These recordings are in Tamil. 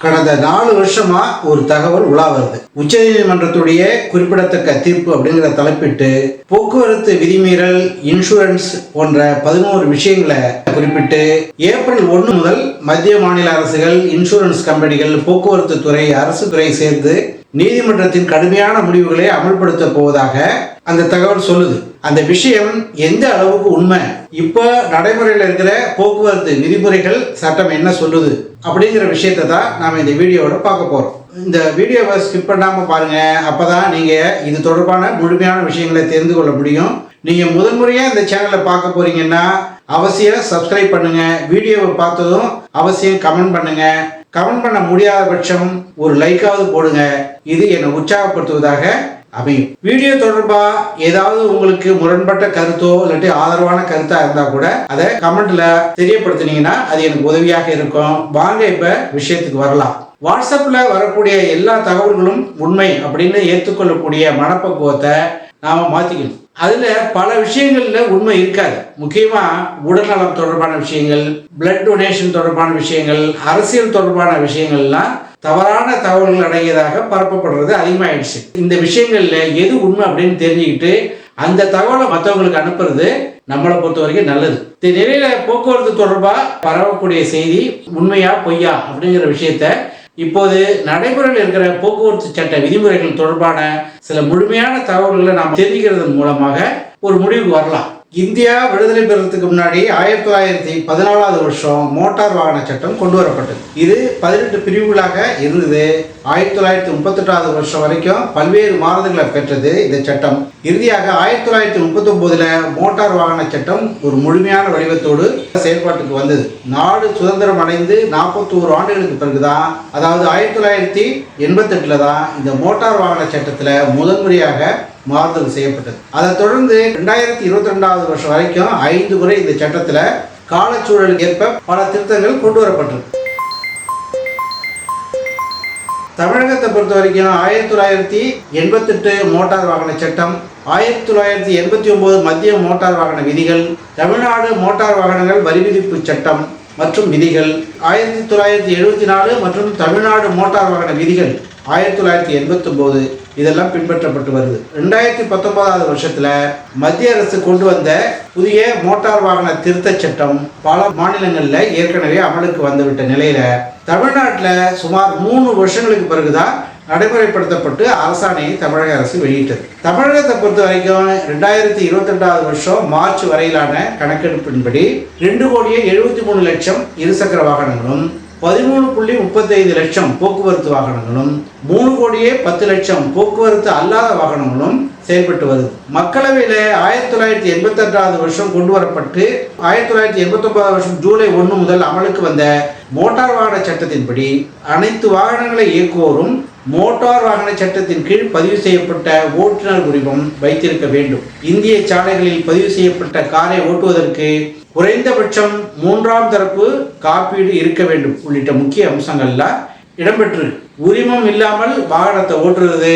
கடந்த நாலு வருஷமா ஒரு தகவல் உலா வருது. உச்சநீதிமன்றத்துடைய குறிப்பிடத்தக்க தீர்ப்பு அப்படிங்கிற தலைப்பிட்டு போக்குவரத்து விதிமீறல் இன்சூரன்ஸ் போன்ற பதினோரு விஷயங்களை குறிப்பிட்டு ஏப்ரல் ஒன்று முதல் மத்திய மாநில அரசுகள் இன்சூரன்ஸ் கம்பெனிகள் போக்குவரத்து துறை அரசு துறை சேர்ந்து நீதிமன்றத்தின் கடுமையான முடிவுகளை அமல்படுத்த போவதாக அந்த தகவல் சொல்லுது. அந்த விஷயம் எந்த அளவுக்கு உண்மை? இப்போ நடைமுறையில் இருக்கிற போக்குவரத்து விதிமுறைகள் சட்டம் என்ன சொல்லுது அப்படிங்கிற விஷயத்தை தான் நாம் இந்த வீடியோவோட பார்க்க போகிறோம் இந்த வீடியோவை ஸ்கிப் பண்ணாமல் பாருங்கள் அப்போ தான் நீங்கள் இது தொடர்பான முழுமையான விஷயங்களை தெரிந்து கொள்ள முடியும். நீங்கள் முதன்முறையாக இந்த சேனலை பார்க்க போறீங்கன்னா அவசியம் சப்ஸ்கிரைப் பண்ணுங்க. வீடியோவை பார்த்ததும் அவசியம் கமெண்ட் பண்ணுங்க. கமெண்ட் பண்ண முடியாத பட்சம் ஒரு லைக்காவது போடுங்க. இது என்னை உற்சாகப்படுத்துவதாக அமையும். வீடியோ தொடர்பா ஏதாவது உங்களுக்கு முரண்பட்ட கருத்தோ இல்லாட்டி ஆதரவான கருத்தா இருந்தா கூட அதை கமெண்ட்ல தெரியப்படுத்தினீங்கன்னா அது எனக்கு உதவியாக இருக்கும். வாங்க இப்ப விஷயத்துக்கு வரலாம். வாட்ஸ்அப்ல வரக்கூடிய எல்லா தகவல்களும் உண்மை அப்படின்னு ஏற்றுக்கொள்ளக்கூடிய மனப்பக்குவத்தை நாம மாத்திக்கணும். அதுல பல விஷயங்கள்ல உண்மை இருக்காது. முக்கியமா உடல்நலம் தொடர்பான விஷயங்கள் பிளட் டொனேஷன் தொடர்பான விஷயங்கள் அரசியல் தொடர்பான விஷயங்கள்லாம் தவறான தகவல்கள் அடங்கியதாக பரப்பப்படுறது அதிகமாயிடுச்சு. இந்த விஷயங்கள்ல எது உண்மை அப்படின்னு தெரிஞ்சுக்கிட்டு அந்த தகவலை மற்றவங்களுக்கு அனுப்புறது நம்மளை பொறுத்த வரைக்கும் நல்லது. இந்த நிலையில போக்குவரத்து தொடர்பா பரவக்கூடிய செய்தி உண்மையா பொய்யா அப்படிங்கிற விஷயத்த இப்போது நடைமுறையில் இருக்கிற போக்குவரத்து சட்ட விதிமுறைகள் தொடர்பான சில முழுமையான தகவல்களை நாம் தெரிவிக்கிறது மூலமாக ஒரு முடிவுக்கு வரலாம். இந்தியா விடுதலை பெறுறதுக்கு முன்னாடி ஆயிரத்தி தொள்ளாயிரத்தி பதினாலாவது வருஷம் மோட்டார் வாகன சட்டம் கொண்டு வரப்பட்டது. இது பதினெட்டு பிரிவுகளாக இருந்தது. ஆயிரத்தி தொள்ளாயிரத்தி முப்பத்தெட்டாவது வருஷம் வரைக்கும் பல்வேறு மாறுதல்களை பெற்றது இந்த சட்டம். இறுதியாக ஆயிரத்தி தொள்ளாயிரத்தி முப்பத்தி ஒன்பதுல மோட்டார் வாகன சட்டம் ஒரு முழுமையான வடிவத்தோடு செயல்பாட்டுக்கு வந்தது. நாடு சுதந்திரம் அடைந்து நாற்பத்தோரு ஆண்டுகளுக்கு பிறகுதான் அதாவது ஆயிரத்தி தொள்ளாயிரத்தி எண்பத்தெட்டில் தான் இந்த மோட்டார் வாகன சட்டத்தில் முதன்முறையாக மாறுதல் செய்யப்பட்டது. அதைத் தொடர்ந்து ரெண்டாயிரத்தி இருபத்தி ரெண்டாவது வருஷம் வரைக்கும் ஐந்து முறை இந்த சட்டத்தில் காலச்சூழலுக்கு ஏற்ப பல திருத்தங்கள் கொண்டு வரப்பட்டிருக்கு. தமிழகத்தை பொறுத்த வரைக்கும் ஆயிரத்தி தொள்ளாயிரத்தி எண்பத்தெட்டு மோட்டார் வாகன சட்டம் ஆயிரத்தி தொள்ளாயிரத்தி எண்பத்தி ஒன்பது மத்திய மோட்டார் வாகன விதிகள் தமிழ்நாடு மோட்டார் வாகனங்கள் வரி விதிப்பு சட்டம் மற்றும் விதிகள் ஆயிரத்தி தொள்ளாயிரத்தி எழுபத்தி நாலு மற்றும் தமிழ்நாடு மோட்டார் வாகன விதிகள் ஆயிரத்தி தொள்ளாயிரத்தி எண்பத்தி ஒன்பது இதெல்லாம் பின்பற்றப்பட்டு வருது. ரெண்டாயிரத்தி பத்தொன்பதாவது வருஷத்துல மத்திய அரசு கொண்டு வந்த புதிய மோட்டார் வாகன திருத்தச் சட்டம் பல மாநிலங்களில் ஏற்கனவே அமலுக்கு வந்துவிட்ட நிலையில தமிழ்நாட்டில் சுமார் மூணு வருஷங்களுக்கு பிறகுதான் நடைமுறைப்படுத்தப்பட்டு அரசாணையை தமிழக அரசு வெளியிட்டது. தமிழகத்தை பொறுத்த வரைக்கும் ரெண்டாயிரத்தி இருபத்தெட்டாவது வருஷம் மார்ச் வரையிலான கணக்கெடுப்பின்படி ரெண்டு கோடியே எழுபத்தி மூணு லட்சம் இருசக்கர வாகனங்களும் பதிமூணு புள்ளி முப்பத்தைந்து லட்சம் போக்குவரத்து வாகனங்களும் மூணு கோடியே பத்து லட்சம் போக்குவரத்து அல்லாத வாகனங்களும் செயல்பட்டு வருது மக்களவையில் ஆயிரத்தி தொள்ளாயிரத்தி எண்பத்தெட்டாவது வருஷம் கொண்டு வரப்பட்டு ஆயிரத்தி தொள்ளாயிரத்தி எண்பத்தொன்பதாவது வருஷம் ஜூலை ஒன்று முதல் அமலுக்கு வந்த மோட்டார் வாகன சட்டத்தின்படி அனைத்து வாகனங்களை இயக்குவோரும் மோட்டார் வாகன சட்டத்தின் கீழ் பதிவு செய்யப்பட்ட ஓட்டுநர் உரிமம் வைத்திருக்க வேண்டும். இந்திய சாலைகளில் பதிவு செய்யப்பட்ட காரை ஓட்டுவதற்கு குறைந்தபட்சம் மூன்றாம் தரப்பு காப்பீடு இருக்க வேண்டும் உள்ளிட்ட முக்கிய அம்சங்கள்ல இடம்பெற்று உரிமம் இல்லாமல் வாகனத்தை ஓட்டுறது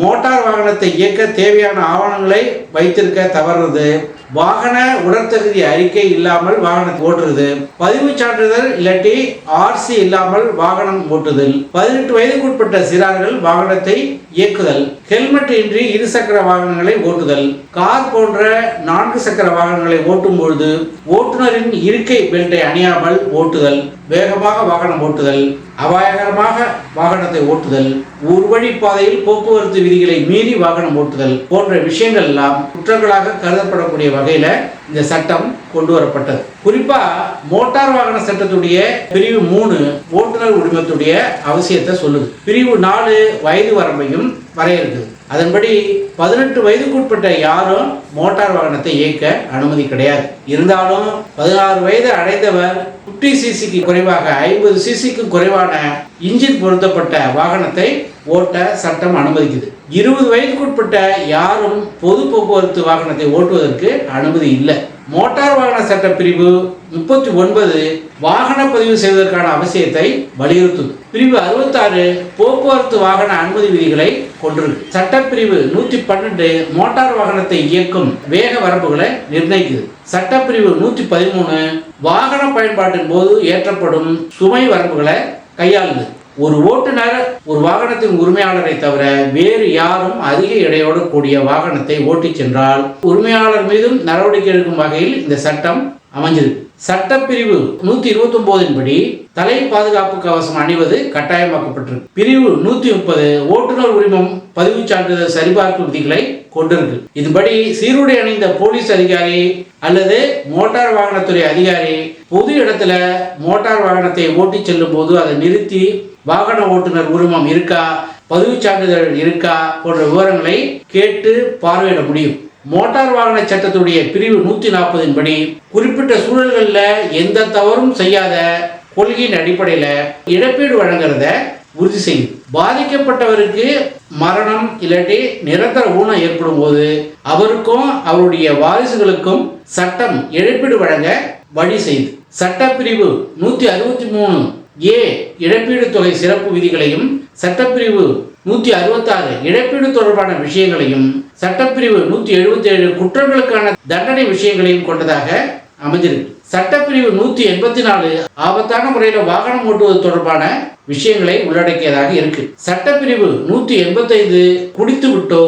மோட்டார் வாகனத்தை இயக்க தேவையான ஆவணங்களை வைத்திருக்க தவறுறது. வாகன உடற்தகுதி அறிக்கை இல்லாமல் வாகனத்தை ஓட்டுறது. பதிவு சான்றிதழ் இல்லாட்டி ஆர்சி இல்லாமல் வாகனம் ஓட்டுதல். பதினெட்டு வயதுக்குட்பட்ட சிறார்கள் வாகனத்தை இயக்குதல். ஹெல்மெட் இன்றி இருசக்கர வாகனங்களை ஓட்டுதல். கார் போன்ற நான்கு சக்கர வாகனங்களை ஓட்டும் பொழுது ஓட்டுநரின் இருக்கை பெல்ட்டை அணியாமல் ஓட்டுதல். வேகமாக வாகனம் ஓட்டுதல். அபாயகரமாக வாகனத்தை ஓட்டுதல். ஒரு பாதையில் போக்குவரத்து விதிகளை மீறி வாகனம் ஓட்டுதல் போன்ற விஷயங்கள் எல்லாம் குற்றங்களாக கருதப்படக்கூடிய வகையில் இந்த சட்டம் கொண்டு வரப்பட்டது. குறிப்பா மோட்டார் வாகன சட்டத்துடைய பிரிவு மூணு ஓட்டுநர் உரிமத்துடைய அவசியத்தை சொல்லுது. பிரிவு நாலு வயது வரம்பையும் வரையறுக்குது. அதன்படி பதினெட்டு வயதுக்குட்பட்ட யாரும் மோட்டார் வாகனத்தை இயக்க அனுமதி கிடையாது. இருந்தாலும் பதினாறு வயது அடைந்தவர் பிப்டி சிசிக்கு குறைவாக ஐம்பது சிசிக்கு குறைவான இன்ஜின் பொருத்தப்பட்ட வாகனத்தை ஓட்ட சட்டம் அனுமதிக்குது. இருபது வயதுக்குட்பட்ட யாரும் பொது போக்குவரத்து வாகனத்தை ஓட்டுவதற்கு அனுமதி இல்லை. மோட்டார் வாகன சட்ட பிரிவு முப்பத்தி ஒன்பது வாகன பதிவு செய்வதற்கான அவசியத்தை வலியுறுத்தும். பிரிவு அறுபத்தாறு போக்குவரத்து வாகன அனுமதி விதிகளை கொண்டிருக்கு. சட்டப்பிரிவு நூற்றி பன்னெண்டு மோட்டார் வாகனத்தை இயக்கும் வேக வரம்புகளை நிர்ணயிக்குது. சட்டப்பிரிவு நூற்றி பதிமூணு வாகன பயன்பாட்டின் போது ஏற்றப்படும் சுமை வரம்புகளை கையாளுது. ஒரு ஓட்டுநர் ஒரு வாகனத்தின் உரிமையாளரை தவிர வேறு யாரும் அதிக எடையோடு கூடிய வாகனத்தை ஓட்டிச் சென்றால் உரிமையாளர் மீதும் நடவடிக்கை எடுக்கும் வகையில் இந்த சட்டம் அமைஞ்சிருக்கு சட்டப்பிரிவு நூத்தி இருபத்தி ஒன்பதின் படி தலை பாதுகாப்பு கவசம் அணிவது கட்டாயமாக்கப்பட்டிருக்கு. பிரிவு நூத்தி முப்பது ஓட்டுநர் உரிமம் பதிவு சான்றிதழ் சரிபார்ப்பு விதிகளை கொண்டிருக்கு. இதுபடி சீருடை அணிந்த போலீஸ் அதிகாரி அல்லது மோட்டார் வாகனத்துறை அதிகாரி பொது இடத்துல மோட்டார் வாகனத்தை ஓட்டிச் செல்லும் போது அதை நிறுத்தி வாகன ஓட்டுநர் உரிமம் இருக்கா? பதிவு சான்றிதழ் இருக்கா? போன்ற விவரங்களை கேட்டு பார்வையிட முடியும். மோட்டார் வாகன சட்டத்துடைய பிரிவு நூத்தி நாற்பதின் படி குறிப்பிட்ட சூழல்களில் எந்த தவறும் செய்யாத கொள்கையின் அடிப்படையில் இழப்பீடு வழங்குறத உறுதி செய்யும். பாதிக்கப்பட்டவருக்கு மரணம் இல்லாட்டி நிரந்தர ஊனம் ஏற்படும் போது அவருக்கும் அவருடைய வாரிசுகளுக்கும் சட்டம் இழப்பீடு வழங்க வழி செய்யுது சட்டப்பிரிவு நூத்தி அறுபத்தி மூணு ஏ இழப்பீடு தொகை சிறப்பு விதிகளையும் சட்டப்பிரிவு நூற்றி அறுபத்தாறு இழப்பீடு தொடர்பான விஷயங்களையும் சட்டப்பிரிவு நூற்றி எழுபத்தி ஏழு குற்றங்களுக்கான தண்டனை விஷயங்களையும் கொண்டதாக அமைஞ்சிருக்கு சட்டப்பிரிவு நூற்றி எண்பத்தி நாலு ஆபத்தான முறையில் வாகனம் ஓட்டுவது தொடர்பான விஷயங்களை உள்ளடக்கியதாக இருக்கு. சட்டப்பிரிவு நூற்றி எண்பத்தைந்து குடித்து விட்டோ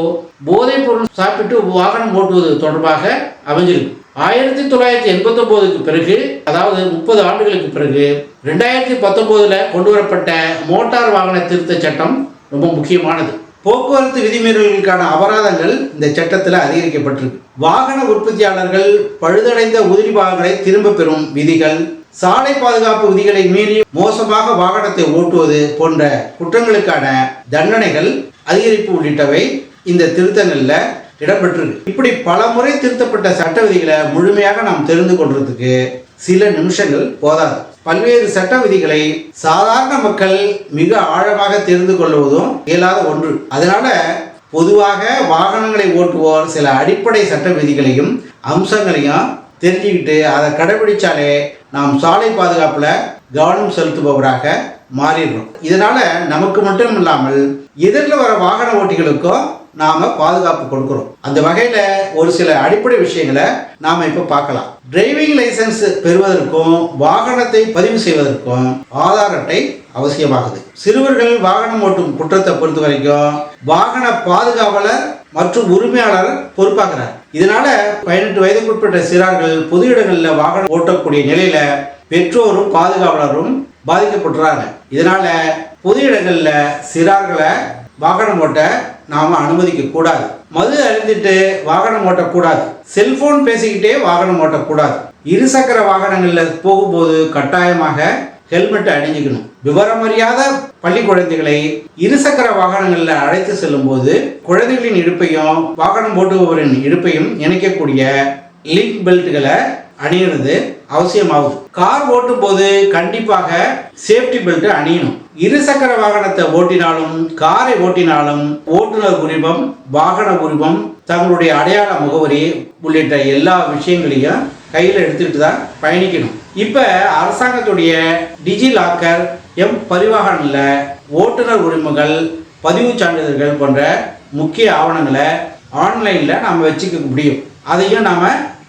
போதைப் பொருள் சாப்பிட்டு வாகனம் ஓட்டுவது தொடர்பாக அமைஞ்சிருக்கு ஆயிரத்தி தொள்ளாயிரத்தி எண்பத்தி ஒன்பதுக்கு பிறகு அதாவது முப்பது ஆண்டுகளுக்கு பிறகு ரெண்டாயிரத்தி பத்தொன்பதுல கொண்டு வரப்பட்ட மோட்டார் வாகன திருத்த சட்டம் ரொம்ப முக்கியமானது. போக்குவரத்து விதிமீறல்களுக்கான அபராதங்கள் இந்த சட்டத்தில் அதிகரிக்கப்பட்டிருக்கு. வாகன உற்பத்தியாளர்கள் பழுதடைந்த உதிரி பாகங்களை திரும்ப பெறும் விதிகள் சாலை பாதுகாப்பு விதிகளை மீறி மோசமாக வாகனத்தை ஓட்டுவது போன்ற குற்றங்களுக்கான தண்டனைகள் அதிகரிப்பு உள்ளிட்டவை இந்த திருத்தங்களில் இடம்பெற்றிருக்கு இப்படி பல முறை திருத்தப்பட்ட சட்ட விதிகளை முழுமையாக நாம் தெரிந்து கொள்றதுக்கு சில நிமிஷங்கள் போதாது. பல்வேறு சட்ட விதிகளை சாதாரண மக்கள் மிக ஆழமாக தெரிந்து கொள்வதும் இயலாத ஒன்று. அதனால பொதுவாக வாகனங்களை ஓட்டுவோர் சில அடிப்படை சட்ட விதிகளையும் அம்சங்களையும் தெரிஞ்சுக்கிட்டு அதை கடைபிடிச்சாலே நாம் சாலை பாதுகாப்பில் கவனம் செலுத்துபவராக மாறிடுறோம். இதனால நமக்கு மட்டும் இல்லாமல் எதிரில் வர வாகன ஓட்டிகளுக்கும் நாம பாதுகாப்பு கொடுக்கிறோம். அந்த வகையில ஒரு சில அடிப்படை விஷயங்களை நாம இப்ப பார்க்கலாம். டிரைவிங் லைசன்ஸ் பெறுவதற்கும் வாகனத்தை பதிவு செய்வதற்கும் ஆதார் அட்டை அவசியமாகுது. சிறுவர்கள் வாகனம் ஓட்டும் குற்றத்தை பொறுத்த வரைக்கும் வாகன பாதுகாவலர் மற்றும் உரிமையாளர் பொறுப்பாகிறார் இதனால பதினெட்டு வயதுக்குட்பட்ட சிறார்கள் பொது இடங்களில் வாகனம் ஓட்டக்கூடிய நிலையில பெற்றோரும் பாதுகாவலரும் பாதிக்கப்பட்டுறாங்க இதனால பொது இடங்களில் சிறார்களை வாகனம் ஓட்ட நாம அனுமதிக்க கூடாது. மது அறிந்துட்டு வாகனம் ஓட்டக்கூடாது. செல்போன் பேசிக்கிட்டே வாகனம் ஓட்டக்கூடாது. இருசக்கர வாகனங்களில் போகும்போது கட்டாயமாக ஹெல்மெட் அணிஞ்சிக்கணும். விவரமறியாத பள்ளி குழந்தைகளை இருசக்கர வாகனங்களில் அழைத்து செல்லும் போது குழந்தைகளின் இடுப்பையும் வாகனம் ஓட்டுபவரின் இடுப்பையும் இணைக்கக்கூடிய லிங்க் பெல்ட்டுகளை அணியிறது அவசியமாகும். கார் ஓட்டும் போது கண்டிப்பாக சேஃப்டி பெல்ட் அணியணும். இருசக்கர வாகனத்தை ஓட்டினாலும் காரை ஓட்டினாலும் ஓட்டுநர் உரிமம் வாகன உரிமம் தங்களுடைய அடையாள முகவரி உள்ளிட்ட எல்லா விஷயங்களையும் கையில் எடுத்துக்கிட்டு தான் பயணிக்கணும். இப்போ அரசாங்கத்துடைய டிஜி லாக்கர் எம் பரிவாகனில் ஓட்டுநர் உரிமங்கள் பதிவு சான்றிதழ்கள் போன்ற முக்கிய ஆவணங்களை ஆன்லைனில் நாம் வச்சுக்க முடியும். அதையும் நாம்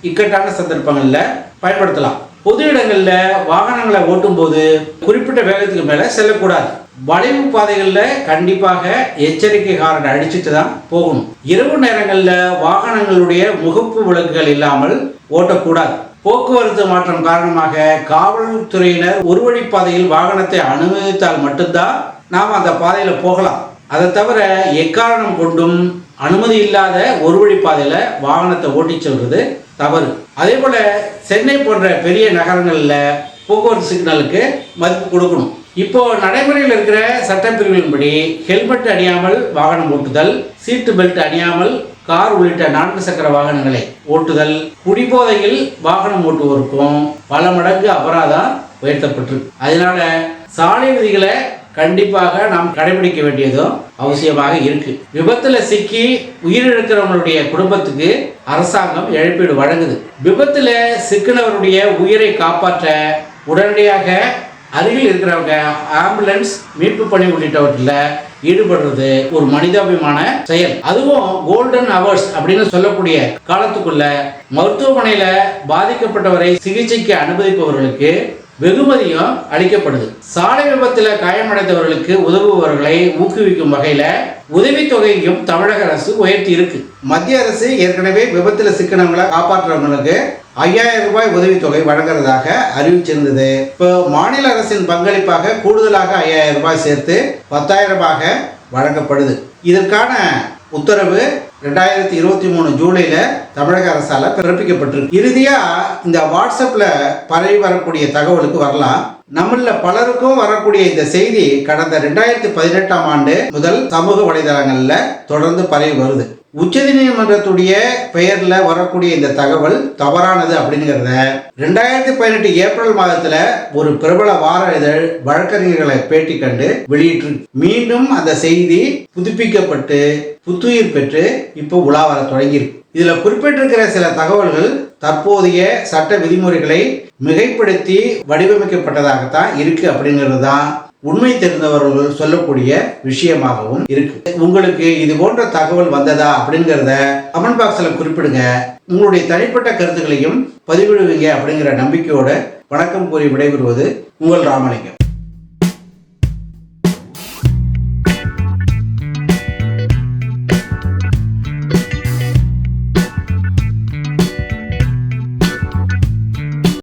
இக்கட்டான சந்தர்ப்பங்களில் பயன்படுத்தலாம். பொது இடங்களில் வாகனங்களை ஓட்டும்போது குறிப்பிட்ட வேகத்துக்கு மேலே செல்லக்கூடாது. வளைவு பாதைகளில் கண்டிப்பாக எச்சரிக்கை காரனை அடிச்சுட்டு தான் போகணும். இரவு நேரங்களில் வாகனங்களுடைய முகப்பு விளக்குகள் இல்லாமல் ஓட்டக்கூடாது. போக்குவரத்து மாற்றம் காரணமாக காவல்துறையினர் ஒரு வழி பாதையில் வாகனத்தை அனுமதித்தால் மட்டும்தான் நாம் அந்த பாதையில் போகலாம். அதை தவிர எக்காரணம் கொண்டும் அனுமதி இல்லாத ஒரு வழி பாதையில் வாகனத்தை ஓட்டிச் செல்வது தவறு. அதே போல சென்னை போன்ற பெரிய நகரங்களில் போக்குவரத்து சிக்னலுக்கு மதிப்பு கொடுக்கணும். இப்போ நடைமுறையில் இருக்கிற சட்டப்பிரிவுகளின்படி ஹெல்மெட் அணியாமல் வாகனம் ஓட்டுதல் சீட்டு பெல்ட் அணியாமல் கார் உள்ளிட்ட நான்கு சக்கர வாகனங்களை ஓட்டுதல் குடிபோதையில் வாகனம் ஓட்டுவோருக்கும் பல மடங்கு அபராதம் உயர்த்தப்பட்டிருக்கு. அதனால சாலை விதிகளை கண்டிப்பாக நாம் கடைபிடிக்க வேண்டியதும் அவசியமாக இருக்கு. விபத்துல சிக்கி உயிரிழக்கிறவங்களுடைய குடும்பத்துக்கு அரசாங்கம் இழப்பீடு வழங்குது. விபத்துல சிக்கினவருடைய உயிரை காப்பாற்ற உடனடியாக அருகில் இருக்கிறவங்க ஆம்புலன்ஸ் மீட்பு பணி உள்ளிட்டவற்றில் ஈடுபடுறது ஒரு மனிதாபிமான செயல். அதுவும் கோல்டன் ஹவர்ஸ் அப்படின்னு சொல்லக்கூடிய காலத்துக்குள்ள மருத்துவமனையில பாதிக்கப்பட்டவரை சிகிச்சைக்கு அனுமதிப்பவர்களுக்கு வெகுமதியும் அளிக்கப்படுது. சாலை விபத்தில் காயமடைந்தவர்களுக்கு உதவுபவர்களை ஊக்குவிக்கும் வகையில் உதவித்தொகையும் தமிழக அரசு உயர்த்தி இருக்கு. மத்திய அரசு ஏற்கனவே விபத்தில் சிக்கனங்களை காப்பாற்றுறவங்களுக்கு ஐயாயிரம் ரூபாய் உதவித்தொகை வழங்குறதாக அறிவிச்சிருந்தது. இப்போ மாநில அரசின் பங்களிப்பாக கூடுதலாக ஐயாயிரம் ரூபாய் சேர்த்து பத்தாயிரமாக வழங்கப்படுது. இதற்கான உத்தரவு ரெண்டாயிரத்தி இருபத்தி மூணு ஜூலையில் தமிழக அரசால் பிறப்பிக்கப்பட்டிருக்கு. இறுதியாக இந்த வாட்ஸ்அப்பில் பரவி வரக்கூடிய தகவலுக்கு வரலாம். நம்மள பலருக்கும் வரக்கூடிய இந்த செய்தி கடந்த ரெண்டாயிரத்தி பதினெட்டாம் ஆண்டு முதல் சமூக வலைதளங்களில் தொடர்ந்து பரவி வருது. உச்சநீதிமன்றத்துடைய பெயர்ல வரக்கூடிய இந்த தகவல் தவறானது அப்படிங்கிறத ரெண்டாயிரத்தி பதினெட்டு ஏப்ரல் மாதத்துல ஒரு பிரபல வார இதழ் வழக்கறிஞர்களை பேட்டி கண்டு வெளியிட்டு மீண்டும் அந்த செய்தி புதுப்பிக்கப்பட்டு புத்துயிர் பெற்று இப்போ உலா வர தொடங்கியிருக்கு. இதுல குறிப்பிட்டிருக்கிற சில தகவல்கள் தற்போதைய சட்ட விதிமுறைகளை மிகைப்படுத்தி வடிவமைக்கப்பட்டதாகத்தான் இருக்கு அப்படிங்கிறது தான் உண்மை தெரிந்தவர்கள் சொல்லக்கூடிய விஷயமாகவும் இருக்கு. உங்களுக்கு இது போன்ற தகவல் வந்ததா அப்படிங்கிறத கமெண்ட் பாக்ஸில் குறிப்பிடுங்க. உங்களுடைய தனிப்பட்ட கருத்துக்களையும் பதிவிடுவீங்க அப்படிங்கிற நம்பிக்கையோட வணக்கம் கூறி விடைபெறுவது உங்கள் ராமலிங்கம்.